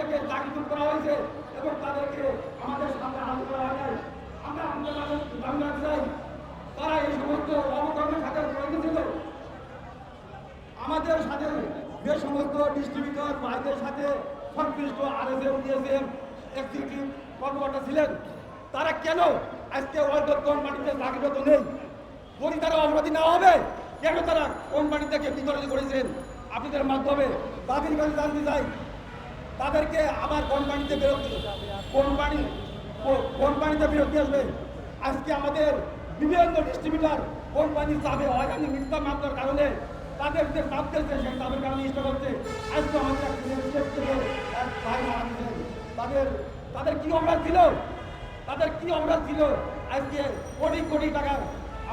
থেকে চাকরি করা হয়েছে এবং তাদেরকে আমাদের সামনে হাজির করা হয় নাই। আমরা আমাদের বাংলা চাই। তারা এই সমস্ত অবকর্মের সাথে জড়িত ছিল। আমাদের সাথে যে সমস্ত ডিস্ট্রিবিউটর ভাইদের সাথে সংশ্লিষ্ট আরএসএম ডিএসএম এক্সিকিউটিভ কর্মকর্তা ছিলেন, তারা কেন আজকে ওয়ার্ল্ড কোম্পানিতে চাকরিরত নেই? যদি তারা অপরাধী না হবে, কেন তারা কোম্পানি থেকে বিতরণ করেছেন? আপনাদের মাধ্যমে তাদের কাছে জানতে চাই। তাদেরকে আবার কোম্পানিতে বেরোতে কোম্পানি কোম্পানিতে বিরতি আসবে। আজকে আমাদের বিভিন্ন ডিস্ট্রিবিউটার কোম্পানি চাপে হয়রানি, মিথ্যা মামলার কারণে তাদের যে চাপ দিয়েছে সেই চাপের কারণে ইষ্ট করছে। আজকে আমাদের এক ভাই মারা গেছেন তাদের তাদের কি অপরাধ ছিল? তাদের কি অপরাধ ছিল? আজকে কোটি কোটি টাকা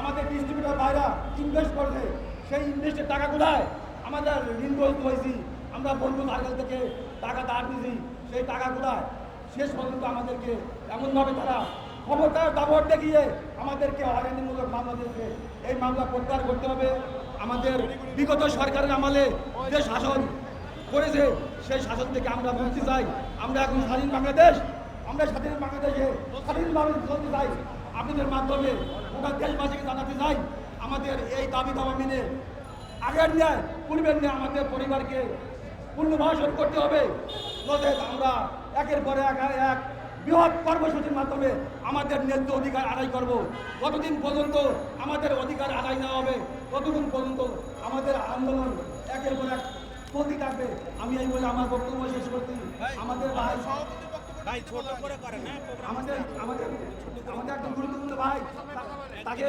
আমাদের ডিস্ট্রিবিউটার ভাইরা ইনভেস্ট করছে। সেই ইনভেস্টের টাকাগুলায় আমাদের ঋণগ্রস্ত হয়েছি। আমরা বন্ধু সার্কেল থেকে টাকা ধার দিয়েছি, সেই টাকাগুলায় শেষ পর্যন্ত আমাদেরকে এমনভাবে তারা ক্ষমতার দাবর দেখিয়ে আমাদেরকে হয়রানিমূলক মামলা দিয়েছে। এই মামলা প্রত্যাহার করতে হবে। আমাদের বিগত সরকারের আমলে যে শাসন করেছে, সেই শাসন থেকে আমরা মুক্তি চাই। আমরা এখন স্বাধীন বাংলাদেশ, আমরা স্বাধীন বাংলাদেশে স্বাধীনভাবে চলতে চাই। আপনাদের মাধ্যমে গোটা দেশবাসীকে জানাতে চাই, আমাদের এই দাবি দাবা মেনে আগের ন্যায়, পূর্বের ন্যায় আমাদের পরিবারকে পুনর্বাসন করতে হবে। নচেত আমরা একের পরে এক এক বৃহৎ কর্মসূচির মাধ্যমে আমাদের ন্যায্য অধিকার আদায় করব। যতদিন পর্যন্ত আমাদের অধিকার আদায় না হবে ততদিন পর্যন্ত আমাদের আন্দোলন একের পর এক চলতে থাকবে। আমি এই বলে আমার বক্তব্য শেষ করছি। আমাদের ভাই ভাই ছোট করে করেন হ্যাঁ আমাদের আমাদের আমাদের একজন গুরুত্বপূর্ণ ভাই। তাকে